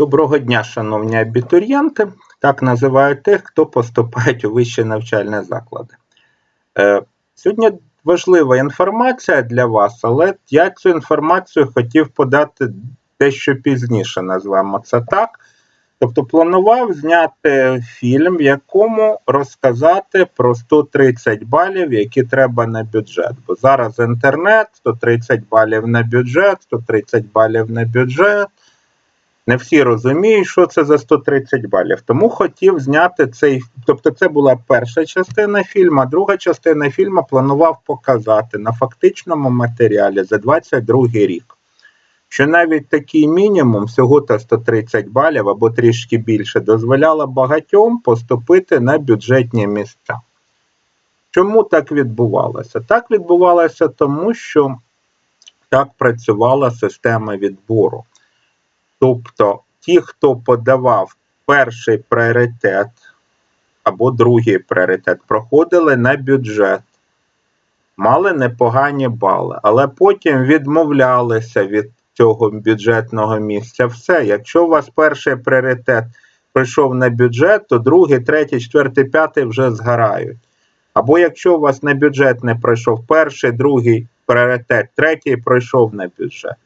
Доброго дня, шановні абітурієнти. Так називають тих, хто поступають у вищі навчальні заклади. Е, Сьогодні важлива інформація для вас, але я цю інформацію хотів подати дещо пізніше, назвемо це так. Тобто планував зняти фільм, в якому розказати про 130 балів, які треба на бюджет. Бо зараз інтернет, 130 балів на бюджет, 130 балів на бюджет. Не всі розуміють, що це за 130 балів. Тому хотів зняти цей. Тобто, це була перша частина фільму, друга частина фільму планував показати на фактичному матеріалі за 22 рік. Що навіть такий мінімум, всього та 130 балів або трішки більше, дозволяло багатьом поступити на бюджетні місця. Чому так відбувалося? Так відбувалося тому, що так працювала система відбору. Тобто ті, хто подавав перший пріоритет або другий пріоритет, проходили на бюджет, мали непогані бали, але потім відмовлялися від цього бюджетного місця. Все, якщо у вас перший пріоритет прийшов на бюджет, то другий, третій, четвертий, п'ятий вже згорають. Або якщо у вас на бюджет не пройшов перший, другий пріоритет, третій пройшов на бюджет.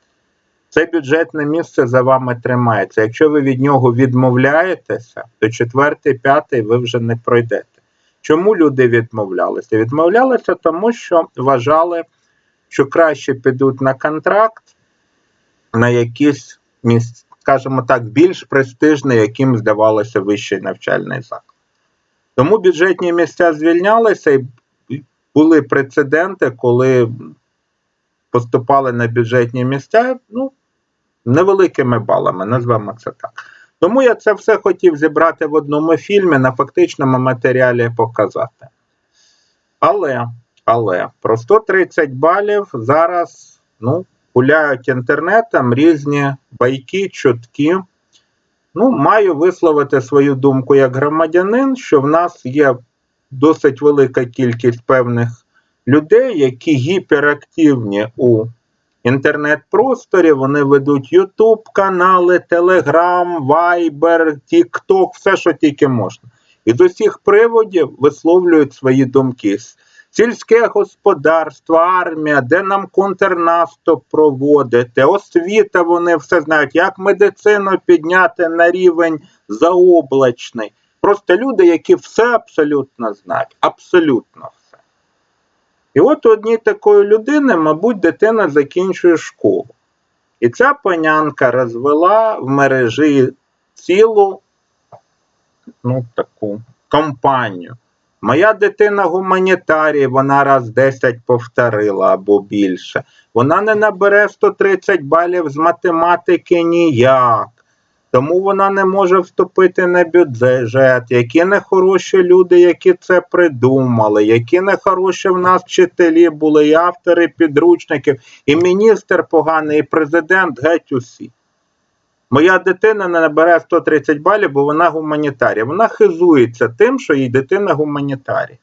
Це бюджетне місце за вами тримається. Якщо ви від нього відмовляєтеся, то четвертий, п'ятий ви вже не пройдете. Чому люди відмовлялися? Відмовлялися тому, що вважали, що краще підуть на контракт на якийсь місць, скажімо так, більш престижний, яким здавалося вищий навчальний заклад. Тому бюджетні місця звільнялися і були прецеденти, коли поступали на бюджетні місця. ну, невеликими балами, назвемо це так. Тому я це все хотів зібрати в одному фільмі, на фактичному матеріалі показати. Але, але про 130 балів зараз ну, гуляють інтернетом різні байки, чутки. Ну, маю висловити свою думку як громадянин, що в нас є досить велика кількість певних людей, які гіперактивні у інтернет-просторі, вони ведуть YouTube канали, Telegram, Viber, TikTok, все, що тільки можна. І з усіх приводів висловлюють свої думки. Сільське господарство, армія, де нам контрнаступ проводити, освіта, вони все знають, як медицину підняти на рівень заоблачний. Просто люди, які все абсолютно знають. Абсолютно. І от у одній такої людини, мабуть, дитина закінчує школу. І ця панянка розвела в мережі цілу ну, таку компанію. Моя дитина гуманітарій, вона раз 10 повторила або більше. Вона не набере 130 балів з математики ніяк. Тому вона не може вступити на бюджет, які нехороші люди, які це придумали, які нехороші в нас вчителі були, і автори підручників, і міністр поганий, і президент геть усі. Моя дитина не набере 130 балів, бо вона гуманітарія. Вона хизується тим, що її дитина гуманітарій.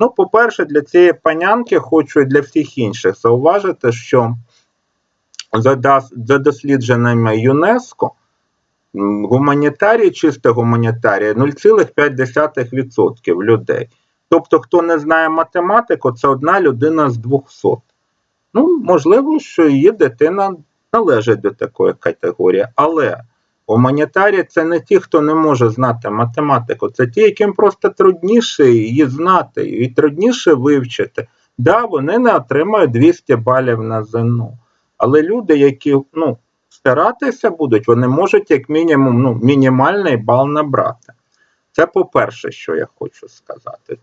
Ну, по-перше, для цієї панянки хочу і для всіх інших зауважити, що за дослідженнями ЮНЕСКО гуманітарії, чисто гуманітарії 0,5% людей. Тобто, хто не знає математику, це одна людина з 200. Ну, можливо, що її дитина належить до такої категорії, але гуманітарії це не ті, хто не може знати математику, це ті, яким просто трудніше її знати і трудніше вивчити. Да, вони не отримають 200 балів на ЗНО. Але люди, які ну, старатися будуть, вони можуть, як мінімум, ну, мінімальний бал набрати. Це по-перше, що я хочу сказати.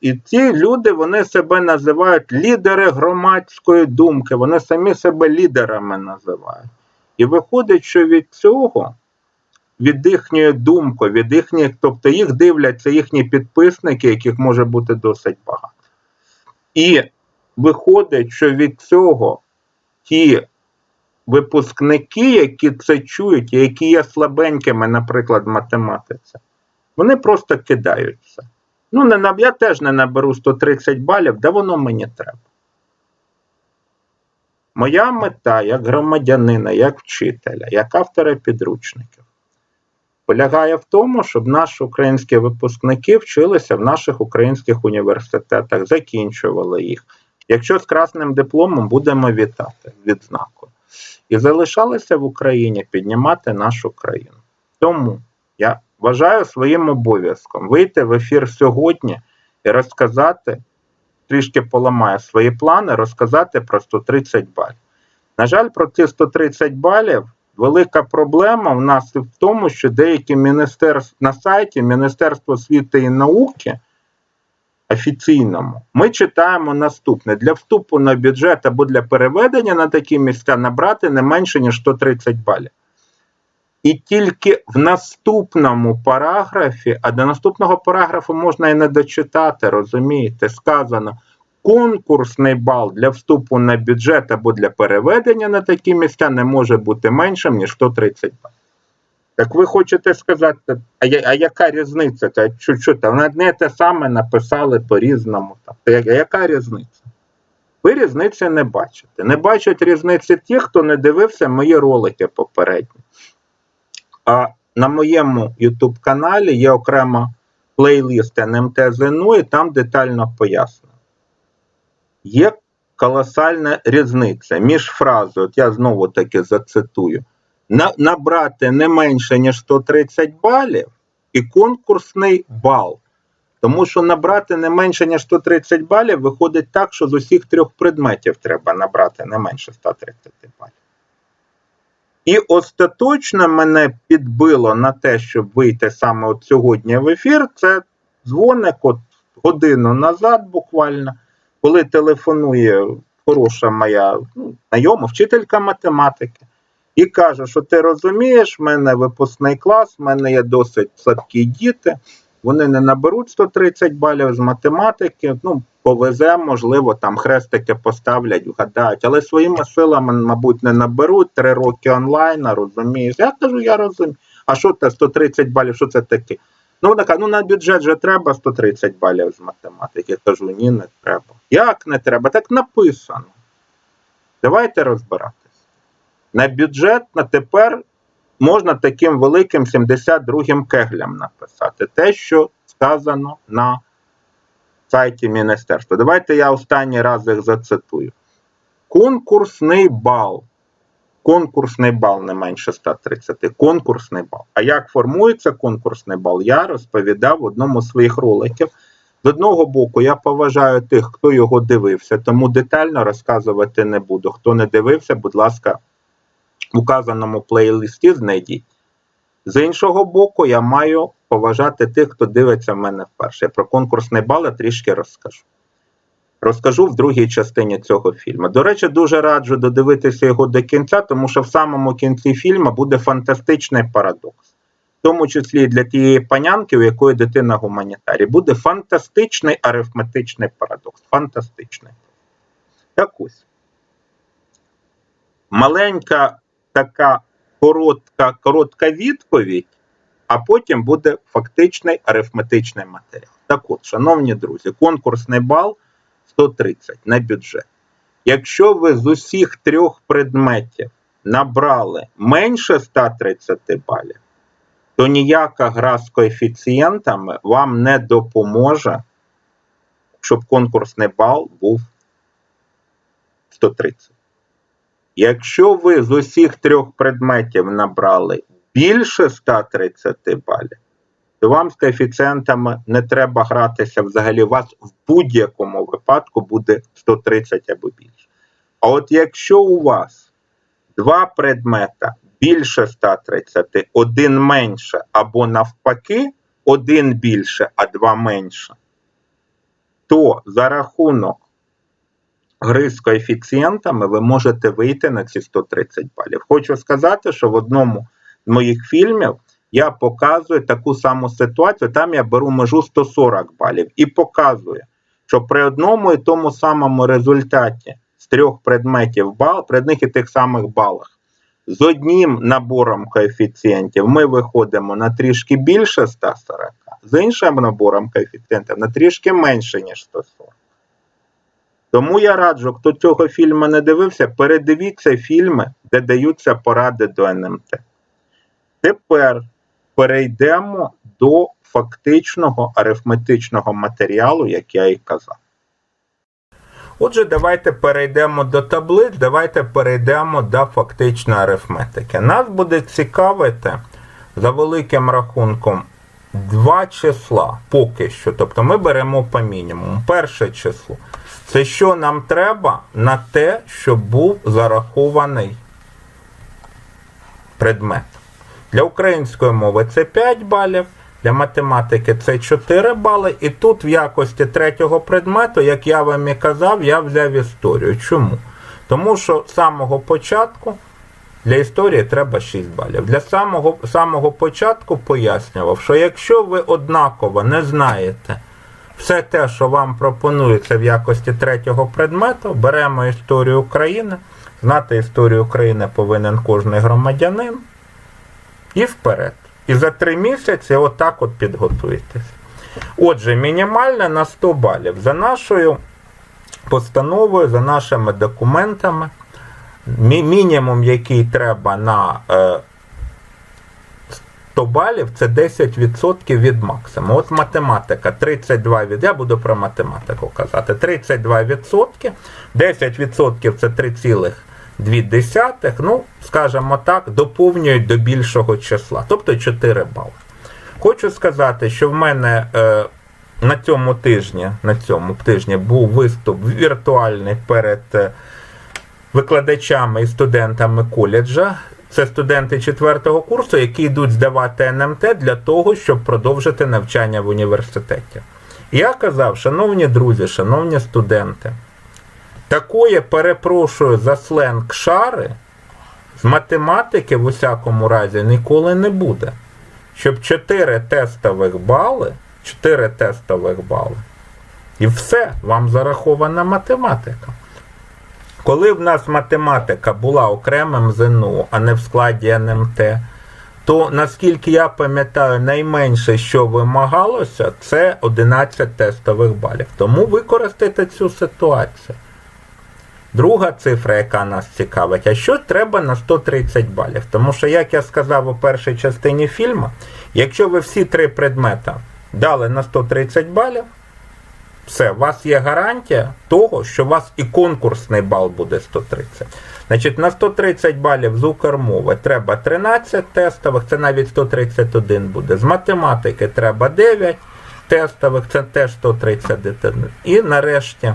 І ці люди вони себе називають лідери громадської думки, вони самі себе лідерами називають. І виходить, що від цього, від їхньої думки, від їхніх, тобто їх дивляться їхні підписники, яких може бути досить багато. І виходить, що від цього ті випускники, які це чують, які є слабенькими, наприклад, в математиці, вони просто кидаються. Ну, не, я теж не наберу 130 балів, да воно мені треба. Моя мета як громадянина, як вчителя, як автора підручників, полягає в тому, щоб наші українські випускники вчилися в наших українських університетах, закінчували їх. Якщо з красним дипломом будемо вітати відзнакою. І залишалися в Україні піднімати нашу країну. Тому я вважаю своїм обов'язком вийти в ефір сьогодні і розказати, трішки поламаю свої плани, розказати про 130 балів. На жаль, про ці 130 балів велика проблема в нас в тому, що деякі міністерства на сайті Міністерства освіти і науки офіційному ми читаємо наступне: для вступу на бюджет або для переведення на такі місця набрати не менше, ніж 130 балів. І тільки в наступному параграфі, а до наступного параграфу можна і не дочитати, розумієте, сказано. Конкурсний бал для вступу на бюджет або для переведення на такі місця не може бути меншим, ніж 130 балів. Так ви хочете сказати, а я, а яка різниця? Та, що, що, та, вони одне те саме написали по-різному. Та, та, яка різниця? Ви різниці не бачите. Не бачать різниці ті, хто не дивився мої ролики попередні. А на моєму YouTube каналі є окремо плейлист НМТ ЗНУ, і там детально пояснено. Є колосальна різниця між фразою, от я знову таки зацитую, набрати не менше, ніж 130 балів і конкурсний бал. Тому що набрати не менше, ніж 130 балів, виходить так, що з усіх трьох предметів треба набрати не менше 130 балів. І остаточно мене підбило на те, щоб вийти саме от сьогодні в ефір. Це дзвоник от годину назад, буквально, коли телефонує хороша моя ну, знайома, вчителька математики, і каже, що ти розумієш, в мене випускний клас, в мене є досить слабкі діти, вони не наберуть 130 балів з математики. ну, Повезе, можливо, там хрестики поставлять, вгадають, але своїми силами, мабуть, не наберуть три роки онлайн, розумієш. Я кажу, я розумію. А що це 130 балів? Що це таке? Ну, вона каже, ну на бюджет же треба 130 балів з математики. Я кажу, ні, не треба. Як не треба? Так написано. Давайте розбиратись. На бюджет на тепер можна таким великим 72-м кеглям написати. Те, що сказано на сайті Міністерства. Давайте я останній раз їх зацитую. Конкурсний бал. Конкурсний бал не менше 130. Конкурсний бал. А як формується конкурсний бал, я розповідав в одному з своїх роликів. З одного боку, я поважаю тих, хто його дивився, тому детально розказувати не буду. Хто не дивився, будь ласка, указаному плейлисті знайдіть. З іншого боку, я маю поважати тих, хто дивиться в мене вперше. Я про конкурсний бал я трішки розкажу. Розкажу в другій частині цього фільму. До речі, дуже раджу додивитися його до кінця, тому що в самому кінці фільму буде фантастичний парадокс. В тому числі для тієї панянки, у якої дитина гуманітарій, буде фантастичний арифметичний парадокс. Фантастичний. Так ось. Маленька така коротка, коротка відповідь, а потім буде фактичний арифметичний матеріал. Так от, шановні друзі, конкурсний бал 130 на бюджет. Якщо ви з усіх трьох предметів набрали менше 130 балів, то ніяка гра з коефіцієнтами вам не допоможе, щоб конкурсний бал був 130. Якщо ви з усіх трьох предметів набрали більше 130 балів, то вам з коефіцієнтами не треба гратися взагалі. У вас в будь-якому випадку буде 130 або більше. А от якщо у вас два предмета більше 130, один менше, або навпаки, один більше, а два менше, то за рахунок гри з коефіцієнтами ви можете вийти на ці 130 балів. Хочу сказати, що в одному з моїх фільмів я показую таку саму ситуацію, там я беру межу 140 балів і показую, що при одному і тому самому результаті з трьох предметів бал, при одних і тих самих балах, з одним набором коефіцієнтів ми виходимо на трішки більше 140, з іншим набором коефіцієнтів на трішки менше, ніж 140. Тому я раджу, хто цього фільму не дивився, передивіться фільми, де даються поради до НМТ. Тепер перейдемо до фактичного арифметичного матеріалу, як я і казав. Отже, давайте перейдемо до таблиць, давайте перейдемо до фактичної арифметики. Нас буде цікавити за великим рахунком два числа поки що. Тобто ми беремо по мінімуму. Перше число. Це що нам треба на те, щоб був зарахований предмет. Для української мови це 5 балів, для математики це 4 бали. І тут в якості третього предмету, як я вам і казав, я взяв історію. Чому? Тому що з самого початку для історії треба 6 балів. Для самого, самого початку пояснював, що якщо ви однаково не знаєте все те, що вам пропонується в якості третього предмету, беремо історію України. Знати історію України повинен кожний громадянин. І вперед. І за три місяці отак от підготуйтесь. Отже, мінімальне на 100 балів. За нашою постановою, за нашими документами, мі- мінімум, який треба на е, 100 балів, це 10% від максимуму. От математика 32 від. Я буду про математику казати. 32%, 10% це 3,2. Ну, скажімо так, доповнюють до більшого числа, тобто 4 бали. Хочу сказати, що в мене е, на цьому тижні, на цьому тижні був виступ віртуальний перед е, викладачами і студентами коледжа. Це студенти четвертого курсу, які йдуть здавати НМТ для того, щоб продовжити навчання в університеті. Я казав, шановні друзі, шановні студенти, такої, перепрошую за сленг шари з математики в усякому разі ніколи не буде. Щоб 4 тестових бали, 4 тестових бали, і все, вам зарахована математика. Коли в нас математика була окремим ЗНО, а не в складі НМТ, то наскільки я пам'ятаю, найменше, що вимагалося, це 11 тестових балів. Тому використайте цю ситуацію. Друга цифра, яка нас цікавить, а що треба на 130 балів? Тому що, як я сказав у першій частині фільму, якщо ви всі три предмета дали на 130 балів, все, у вас є гарантія того, що у вас і конкурсний бал буде 130. Значить, на 130 балів з Укрмови треба 13 тестових, це навіть 131 буде. З математики треба 9 тестових, це теж 131. І нарешті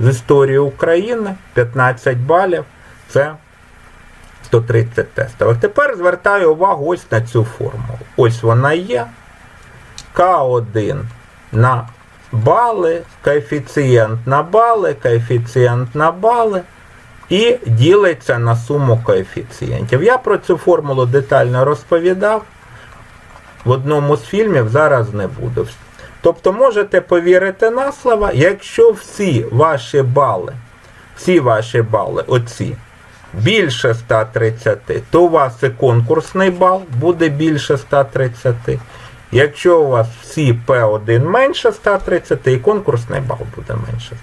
з історії України 15 балів, це 130 тестових. Тепер звертаю увагу ось на цю формулу. Ось вона є. К1 на бали, коефіцієнт на бали, коефіцієнт на бали і ділиться на суму коефіцієнтів. Я про цю формулу детально розповідав в одному з фільмів, зараз не буду. Тобто можете повірити на слово, якщо всі ваші бали, всі ваші бали, оці, більше 130, то у вас і конкурсний бал буде більше 130. Якщо у вас всі P1 менше 130, і конкурсний бал буде менше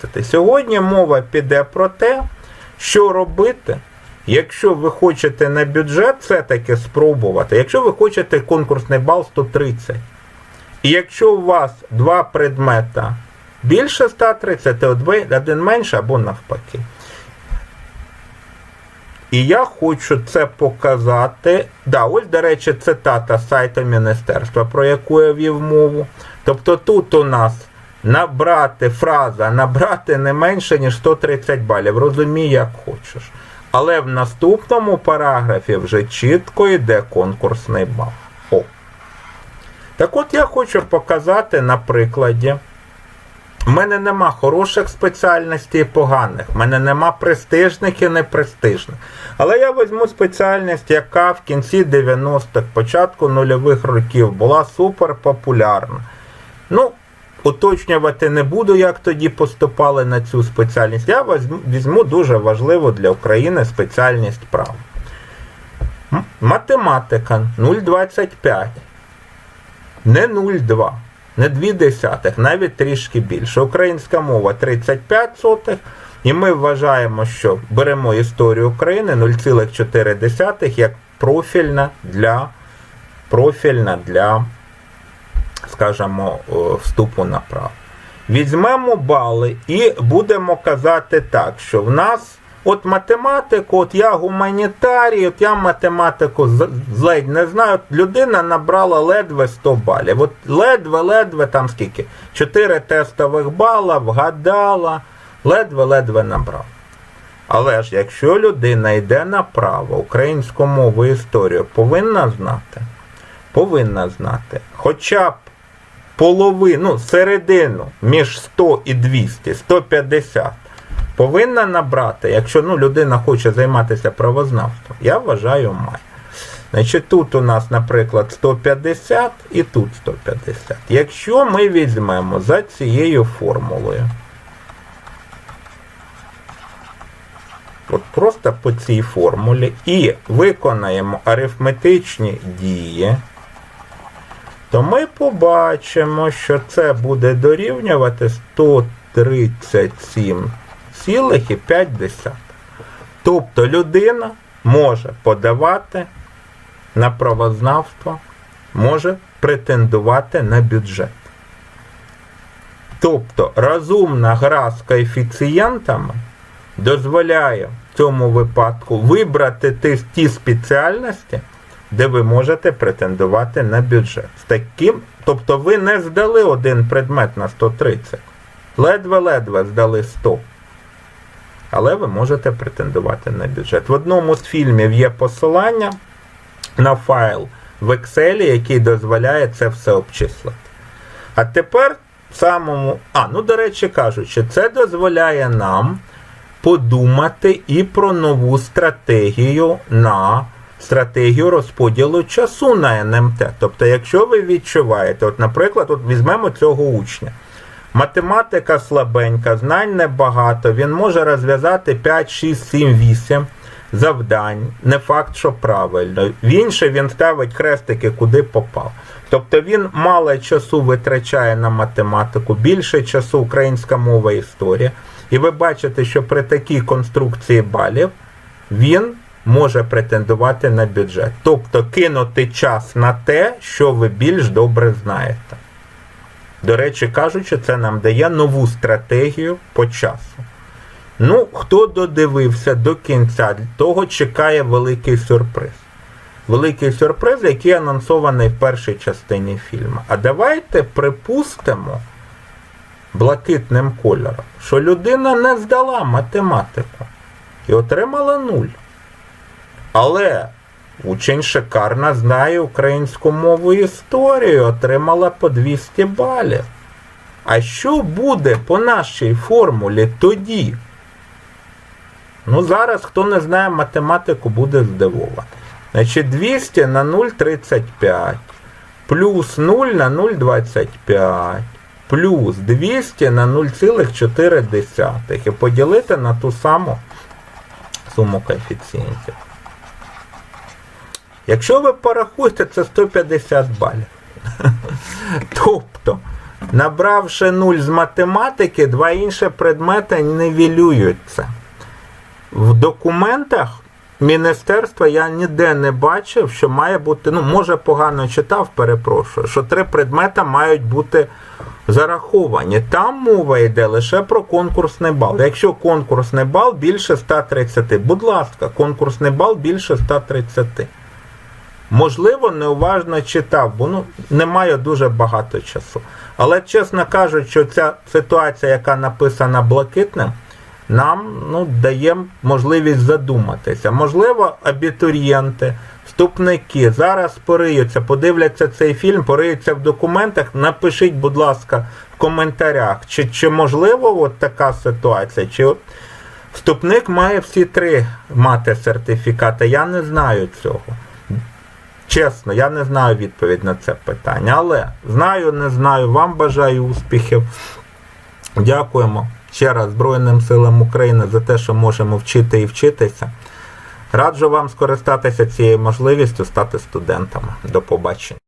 130. Сьогодні мова піде про те, що робити, якщо ви хочете на бюджет все-таки спробувати, якщо ви хочете конкурсний бал 130. І якщо у вас два предмета більше 130, то один менше або навпаки. І я хочу це показати. Да, ось, до речі, цитата сайту Міністерства, про яку я вів мову. Тобто тут у нас набрати фраза, набрати не менше, ніж 130 балів. Розумій, як хочеш. Але в наступному параграфі вже чітко йде конкурсний бал. О. Так от я хочу показати на прикладі. У мене нема хороших спеціальностей і поганих. У мене нема престижних і непрестижних. Але я візьму спеціальність, яка в кінці 90-х, початку нульових років була супер популярна. Ну, уточнювати не буду, як тоді поступали на цю спеціальність. Я візьму, дуже важливу для України спеціальність права. Математика 0,25. Не 0,2. Не 2 десятих, навіть трішки більше. Українська мова 35 сотих. І ми вважаємо, що беремо історію України 0,4 як профільна для, профільна для скажімо, вступу на право. Візьмемо бали і будемо казати так, що в нас от математику, от я гуманітарій, от я математику ледь не знаю. Людина набрала ледве 100 балів. От ледве-ледве там скільки? 4 тестових бала, вгадала, ледве-ледве набрала. Але ж якщо людина йде на право, українську мову і історію, повинна знати, повинна знати хоча б половину, ну, середину між 100 і 200, 150 повинна набрати, якщо ну, людина хоче займатися правознавством, я вважаю, має. Значить, тут у нас, наприклад, 150 і тут 150. Якщо ми візьмемо за цією формулою, от просто по цій формулі, і виконаємо арифметичні дії, то ми побачимо, що це буде дорівнювати 137,5. Тобто людина може подавати на правознавство, може претендувати на бюджет. Тобто розумна гра з коефіцієнтами дозволяє в цьому випадку вибрати ті спеціальності, де ви можете претендувати на бюджет. З таким, тобто ви не здали один предмет на 130, ледве-ледве здали 100. Але ви можете претендувати на бюджет. В одному з фільмів є посилання на файл в Excel, який дозволяє це все обчислити. А тепер самому. А, ну, до речі кажучи, це дозволяє нам подумати і про нову стратегію на стратегію розподілу часу на НМТ. Тобто, якщо ви відчуваєте, от, наприклад, от візьмемо цього учня. Математика слабенька, знань небагато, він може розв'язати 5, 6, 7, 8 завдань. Не факт, що правильно. В інше він ставить хрестики, куди попав. Тобто він мало часу витрачає на математику, більше часу українська мова і історія. І ви бачите, що при такій конструкції балів він може претендувати на бюджет. Тобто кинути час на те, що ви більш добре знаєте. До речі, кажучи, це нам дає нову стратегію по часу. Ну, хто додивився до кінця, того чекає великий сюрприз. Великий сюрприз, який анонсований в першій частині фільму. А давайте припустимо блакитним кольором, що людина не здала математику і отримала нуль. Але учень шикарно знає українську мову і історію, отримала по 200 балів. А що буде по нашій формулі тоді? Ну, зараз, хто не знає математику, буде здивований. Значить, 200 на 0,35, плюс 0 на 0,25, плюс 200 на 0,4 і поділити на ту саму суму коефіцієнтів. Якщо ви порахуєте, це 150 балів. Тобто, набравши 0 з математики, два інші предмети нивелюються. В документах міністерства я ніде не бачив, що має бути, ну, може погано читав, перепрошую, що три предмета мають бути зараховані. Там мова йде лише про конкурсний бал. Якщо конкурсний бал більше 130, будь ласка, конкурсний бал більше 130. Можливо, неуважно читав, бо ну, немає дуже багато часу. Але, чесно кажучи, ця ситуація, яка написана блакитним, нам ну, дає можливість задуматися. Можливо, абітурієнти, вступники зараз пориються, подивляться цей фільм, пориються в документах. Напишіть, будь ласка, в коментарях, чи, чи можливо от така ситуація, чи вступник має всі три мати сертифікати. Я не знаю цього. Чесно, я не знаю відповідь на це питання, але знаю, не знаю. Вам бажаю успіхів. Дякуємо ще раз Збройним силам України за те, що можемо вчити і вчитися. Раджу вам скористатися цією можливістю стати студентами. До побачення.